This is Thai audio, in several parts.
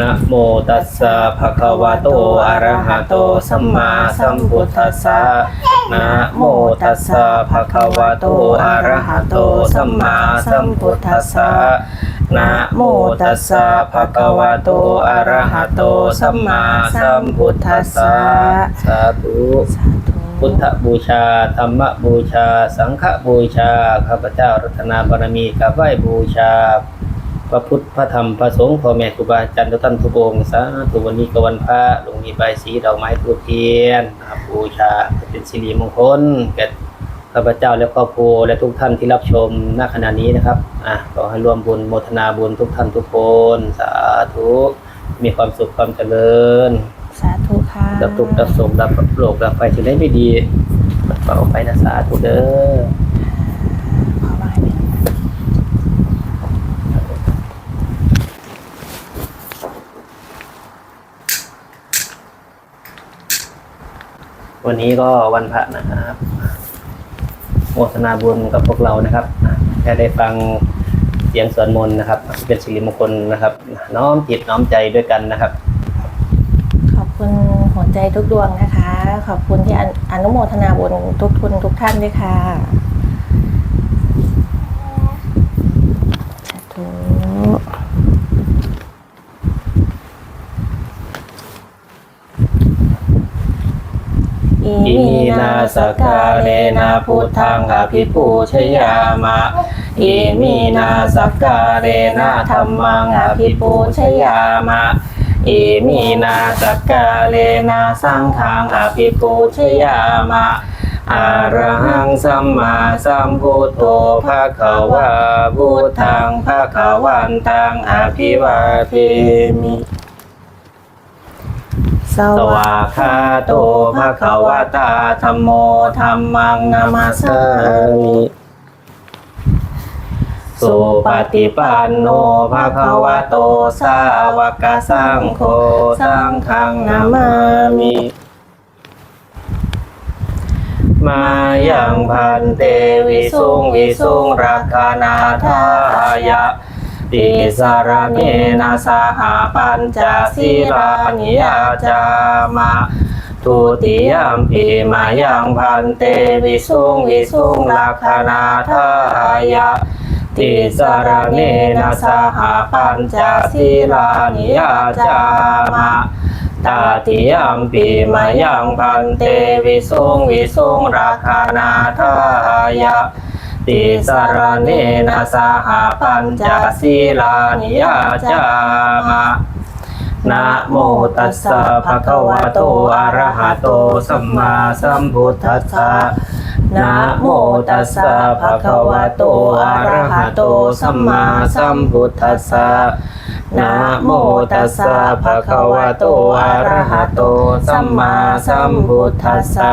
นะโมตัสสะภะคะวะโตอะระหะโตสัมมาสัมพุทธัสสะนะโมตัสสะภะคะวะโตอะระหะโตสัมมาสัมพุทธัสสะนะโมตัสสะภะคะวะโตอะระหะโตสัมมาสัมพุทธัสสะสาธุสาธุพุทธบูชา ธรรมบูชา สังฆบูชา ข้าพเจ้ารัตนาบารมีกับไหว้บูชา พระพุทธพระธรรมพระสงฆ์พ่อแม่ครูบาอาจารย์ทุกท่านทุกองค์สาธุวันนี้ก็วันพระลงมีใบายสีดอกไม้ทูบเทียนนะครับบูชาเป็นสิริมงคลแก่ข้าพเจ้าและครอบครัวและทุกท่านที่รับชมณขณะนี้นะครับอะขอให้ร่วมบุญโมทนาบุญทุกท่านทุกคนสาธุมีความสุขความเจริญ สาธุค่ะดับทุกข์ดับโศกดับโรคดับไฟสิ่งใดไม่ดีปัดเป่าไปนะสาธุเด้อ ขอไหว้แม่ วันนี้ก็วันพระนะครับโมทนาบุญกับพวกเรานะครับแค่ได้ฟังเสียงสวดมนต์นะครับ เป็นสิริมงคลนะครับ น้อมจิตน้อมใจด้วยกันนะครับ ขอบคุณหัวใจทุกดวงนะคะ ขอบคุณที่อนุอนุโมทนาบุญทุกทุนทุกท่านด้วยค่ะสาธุ อิมินาสกาเลนะพุทธังอภิปูชยามะอิมินาสกาเลนะธรรมังอภิปูชยามะอิมินาสกาเลนะสังฆังอภิปูชยามะอะระหังสัมมาสัมพุทโธภะคะวะพุทธังภะคะวันตังอภิวาเทมิ สวาวากาโตภะคะวะตาธัมโมธัมมังนามาสามิสุปฏิปันโนภะคะวะโตสาวกสังโฆสังฆังนามามิมายังพันเตวิสุงวิสุงรักขานาทายะ ติสารเนนะสหปัญจศีลานิยาจามะทุติยมปีมายังพันเตวิสุงวิสุงลักขณาทายะ ติสารเนนะสหปัญจศีลานิยาจามะตาติยมปีมายังพันเตวิสุงวิสุงรักขณาทายะ ติสารเนนะสหปัญจศีลานิยาจามะนะโมตัสสะภะคะวะโตอะระหะโตสัมมาสัมพุทธัสสะนะโมตัสสะภะคะวะโตอะระหะโตสัมมาสัมพุทธัสสะนะโมตัสสะภะคะวะโตอะระหะโตสัมมาสัมพุทธัสสะ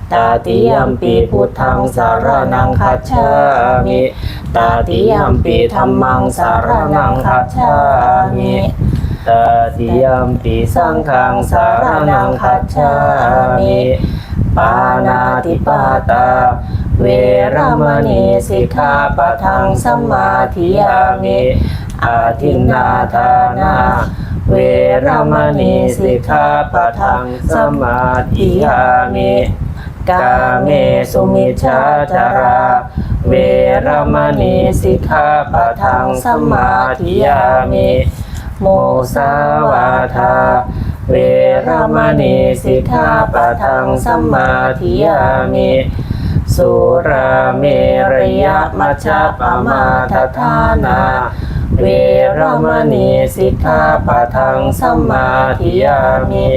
ตาติยมปีพุทธังสารนังคัจฉามิตาติยมปีธรรมังสารนังคัจฉามิตาติยมปีสังฆังสารนังคัจฉามิปานาติปาตา เวรมณีสิกขาปะทังสมาธิยามิอาทินนาทานาเวรมณีสิกขาปะทังสมมาธิยามิ กาเมสุมิชาจารา เวรมณีสิกขาปะทังสมาธิยามิโมสาวาทา เวรมณีสิกขาปะทังสมาธิยามิสุราเมรยมัชฌะปมาทฐานา เวรมณีสิกขาปะทังสมมาธิยามิ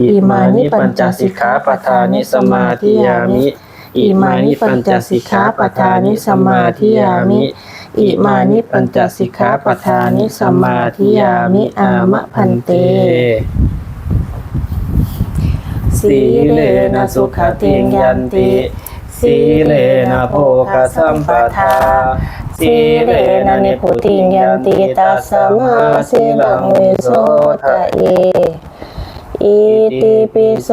อิมานิปัญจสิกขาปทานิสมาธิยามิอิมานิปัญจสิกขาปทานิสมาธิยามิอิมานิปัญจสิกขาปทานิสมาธิยามิอามะพันเตสีเลนะสุขติงยันติสีเลนะโภคสัมปทาสีเลนะนิพุติงยันติตัสสมาสีลังเวโสทะเย อิติปิโส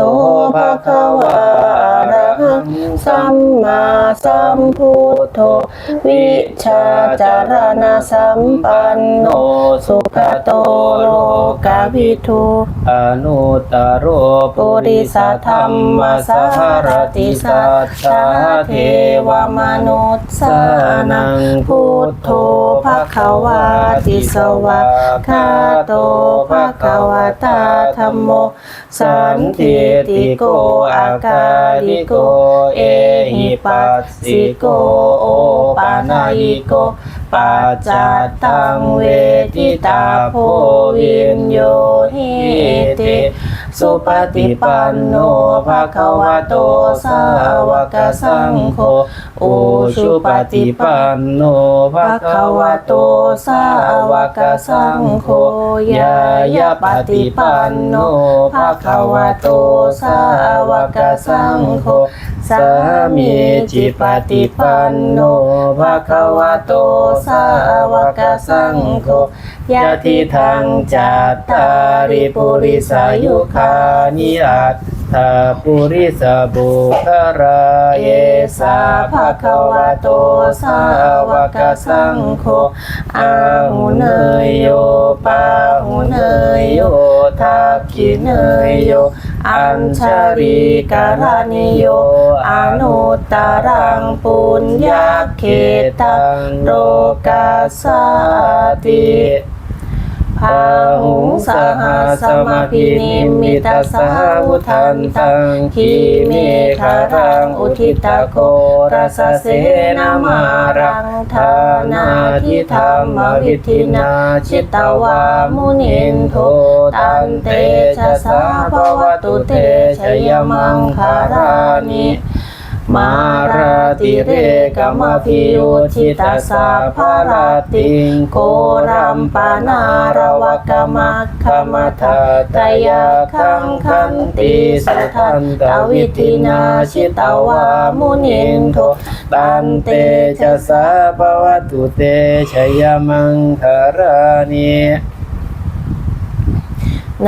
ภะคะวะอะระหังสัมมาสัมพุทโธวิชาจารณะสัมปันโนสุขโตโลกาวิทูอนุตโรปุริสธรรมสารติสัจจาเทวมนุษย์สานังพุทโธภะคะวาติสวะคาโตภะคะวะตาธัมโม สันทิติโกอากาลิโก เอหิปัสสิโกโอปานายิโกปัจจัตตังเวทิตาโพวินโยหิติสุปฏิปันโนภะคะวะโตสาวกสังโฆ โอชุปฏิปันโนภะคะวะโตสาวกสังโฆยายาปฏิปันโนภะคะวะโตสาวกสังโฆสามีจิปฏิปันโนภะคะวะโตสาวกสังโฆยะทิทางจัตตาริปุริสายุคานิอัต ถาปุริสบุคราเยสาภะคะวะโตสาวกสังโฆอาหุเนยโยปาหุเนยโยทักขิเนยโยอัญชาริการณิโยอนุตตรังปุญญาเขตังโลกาสาติาหุงสหัสมาพินิมิตาสาวุทันตังคีเมฆารังอุทิตาโกรัสเสนามารังทานาทิธรรมวิธินาชิตวามุนินโทตันเตชะสาภวตุเตชยมังคารานิ มาราติเรกมพิยุชิตาสาภาราติงโกรัมปานารวกมัคคมัทตยาคังคันติสุทันตวิธินาชิตาวามุนินโทตันเตชะสาภวตุเตชยมังคารานิ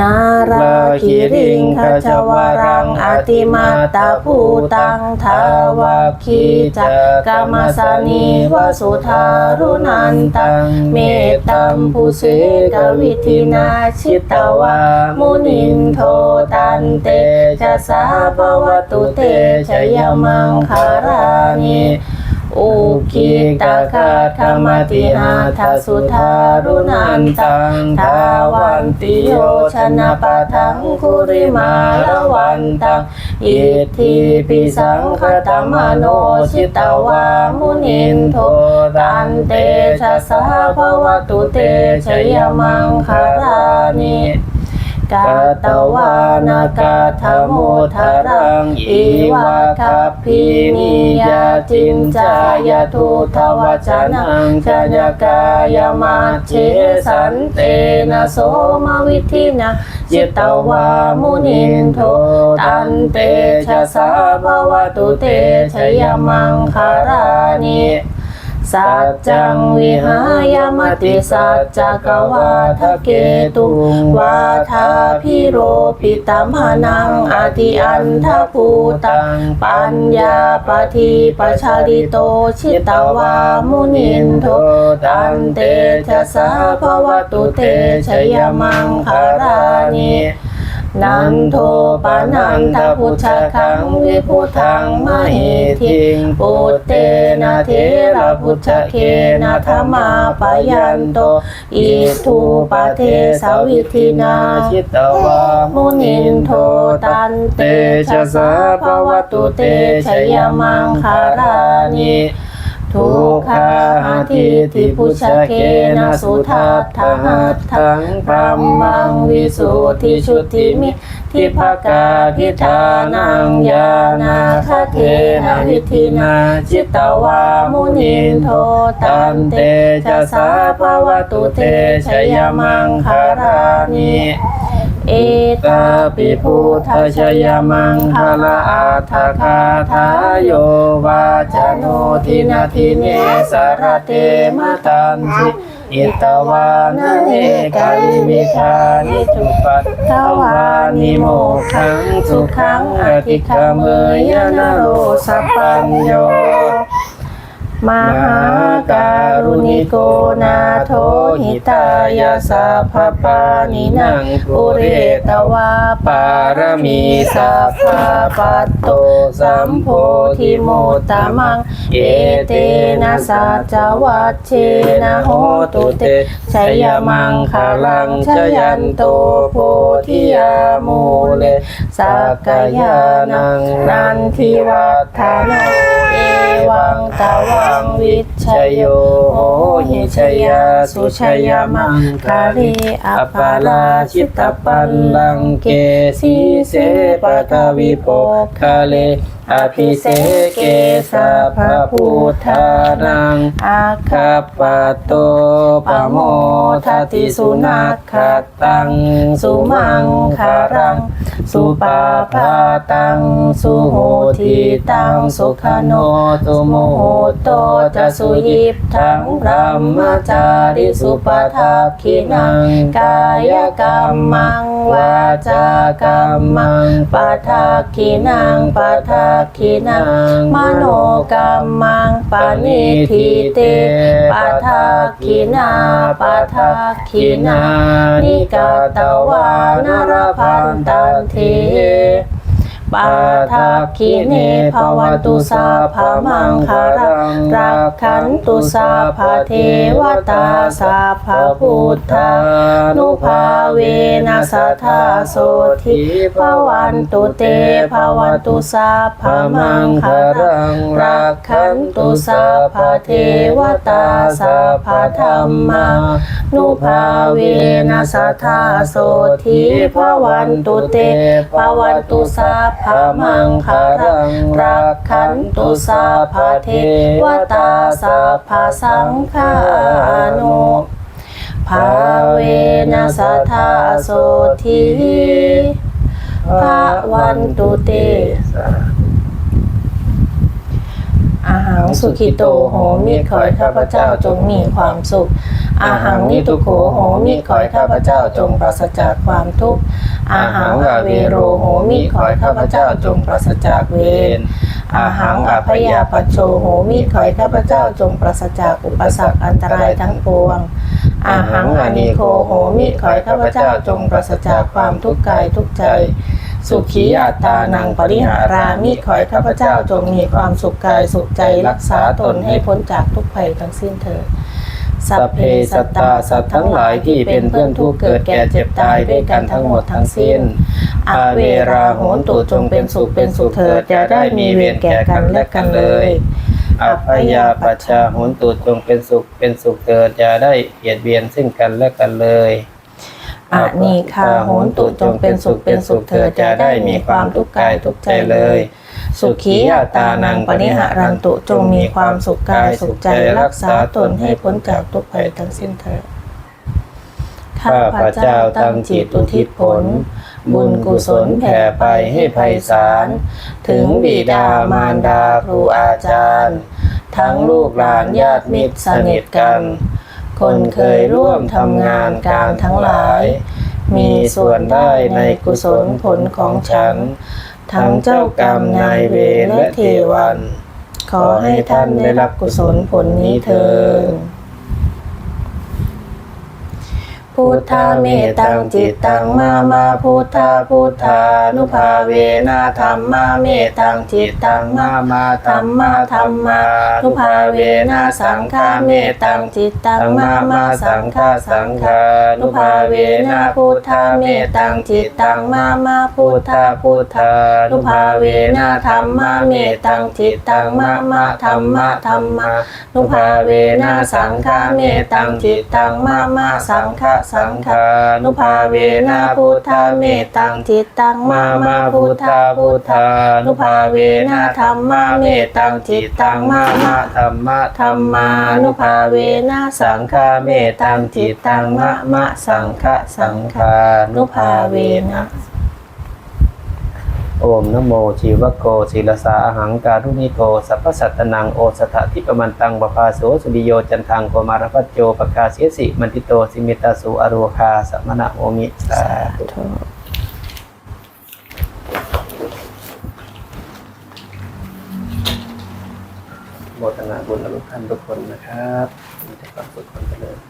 นาราคิริงขจวรังอติมาตาภูตังทาวาคีจักกามสานีวสุธารุนันตังเมตตัมภูเสกวิธินาชิตวามุนินโทตันเตชะสาภวตุเตชยมังคารานิ อุคิตาคาธรรมตินาทสุธารุนันตังทาวันติโยชนะปะทังคุริมาละวันตังอิทิปิสังคตมโนชิตวามุนินโทตันเตชะสาภวตุเตชยมังคารานิ กาตวานากาธโมทารังอีวาคัพพินิยาจินจายทุทวจนังชยกายมาเชสันเตนะโสมาวิธินาจิตตวามุนินโทตันเตชะสาภวตุเตชยมังคารานิ สัจจังวิหายมติสัจจกวาทะเกตุวาทาพิโรปิตมหนังอติอันทภูตังปัญญาปฏิปชาลิโตชิตวามุนินโทตันเตชะสาภวตุเตชยมังคารานิ นันโทปานันทพุชคังวิพุทังมหิทิงปุตเตนะเทระพุชเคนะธรรมาปยันโตอิทูปะเทสวิธินาชิตวามุนินโทตันเตชะสาภวตุเตชยมังคารานิ ทุกขาหาทิทิพุชเคนะสุทัตถหัตถังพรัมมังวิสุทธิชุติมิทิภกาทิธานังยานาคเทนะวิธินาจิตตวามุนินโทตันเตชะสาภวตุเตชยมังคารานิ เอตาปิพุทธชยมังคลาอัฏฐคาทายโยวาจโนทินาทิเนสารเตมตันติอิตวานะเนกาลิมิคานิจุปัตถวานิโมขังสุขังอธิคเมยนะโรสัพปัญโย มหาการุณิโกนาโทหิตายาสัพพปานินางปุเรตวาปารมีสัพพะปัตโตสัมโพธิโมตตมัง เอเตนะสัจวัชเชนะโหตุเตชัยมังคาลังชยันโตโพธิยามูเลสักกายานังนันทิวัฒนาเอวังตวังวิชโยโหหิชยาสุชยามังคาริอัปปาราชิตปันลังเกสีเสปะทวิโปคาเลอภิเสเกสัพพะพุทธานังอาคาปะโตปะโมทติสุนัขตัง สุมังคารัง สุปาพาตัง สุโหทีตัง สุขโนตุโมโหโตจะสุยิบทังพรหมจาริสุปทัพขินัง กายกรรมัง วาจากรรมังปะทักขินังปะทักขินัง มโนกรรมังปณิทิเตปะทักขินาปะทักขินานิกาตวานรพันตันเท ปาทักขิเนภวันตุสาภามังคารังรักขันตุสาภาเทวตาสาภาพุทธานุภาเวนัสธาโสทิภวันตุเตภวันตุสาภามังคารังรักขันตุสาภาเทวตาสาภาธรรมานุภาเวนัสธาโสทิภวันตุเตภวันตุสาภามังคารังรักขันตุสาภาเทวตาสาภาสังฆานุภาเวนัสธาโสทิภาวันตุเตอาหังสุขิโตโหมิขอให้ข้าพเจ้าจงมีความสุข อาหังนิทุโขโหมิขอให้ข้าพเจ้าจงปราศจากความทุกข์อาหังอาเวโรโหมิขอให้ข้าพเจ้าจงปราศจากเวรอาหังอภยาปโชโหมิขอให้ข้าพเจ้าจงปราศจากอุปสรรคอันตรายทั้งปวงอาหังอนิโคโหมิขอให้ข้าพเจ้าจงปราศจากความทุกข์กายทุกใจ สุขีอัตตานังปริหารามิขอให้ข้าพเจ้าจงมีความสุขกายสุขใจรักษาตนให้พ้นจากทุกภัยทั้งสิ้นเถิด สัพเพสัตตาสัตว์ทั้งหลายที่เป็นเพื่อนทุกเกิดแก่เจ็บตายด้วยกันทั้งหมดทั้งสิ้นอาเวราโหนตุจงเป็นสุขเป็นสุขเถิดอย่าได้มีเวรแก่กันและกันเลยอัพยาปัชชาโหนตุจงเป็นสุขเป็นสุขเถิดอย่าได้เบียดเบียนซึ่งกันและกันเลยอานีคาโหนตุจงเป็นสุขเป็นสุขเถิดจะได้มีความทุกข์กายทุกใจเลย สุขีอัตานังปณิหารันตุจงมีความสุขกายสุขใจรักษาตนให้พ้นจากทุกภัยทั้งสิ้นเถิดข้าพระเจ้าตั้งจิตอุทิศผล บุญกุศลแผ่ไปให้ไพศาลถึงบิดามารดาครูอาจารย์ ทั้งลูกหลานญาติมิตรสนิทกัน คนเคยร่วมทำงานการทั้งหลาย มีส่วนได้ในกุศลผลของฉัน ทั้งเจ้ากรรมนายเวรและเทวัน ขอให้ท่านได้รับกุศลผลนี้เถิด พุทธาเมตังจิตตังมามาพุทธาพุทธานุภาเวนะธรรมาเมตังจิตตังมามาธรรมาธรรมานุภาเวนะสังฆาเมตังจิตตังมามาสังฆาสังฆานุภาเวนะพุทธาเมตังจิตตังมามาพุทธาพุทธานุภาเวนะธรรมาเมตังจิตตังมามาธรรมาธรรมานุภาเวนะสังฆาเมตังจิตตังมามาสังฆาสังฆานุภาเวนะพุทธเมตัตังจิตตังมามาพุทธาพุทธานุภาเวนะธรรมรมาเมตัตังจิตตังมามาธรรมะธรรมานุภาเวนะสังฆาเมตัตังจิตตังมะมะสังฆะสังฆานุภาเวนะ โอมนโมชีวโกศิลสาอาหังการุณิโกสัพพสัตตนังโอสถะทิปมันตังบภาโสสุริโยจันทังโกมารพัจโจปกาเสยสิมันติโตสิมิตาสุอโรคาสัมมณโอมิสาธุโมทนาบุญกับทุกท่านทุกคนนะครับมีแต่ความสุขความเจริญ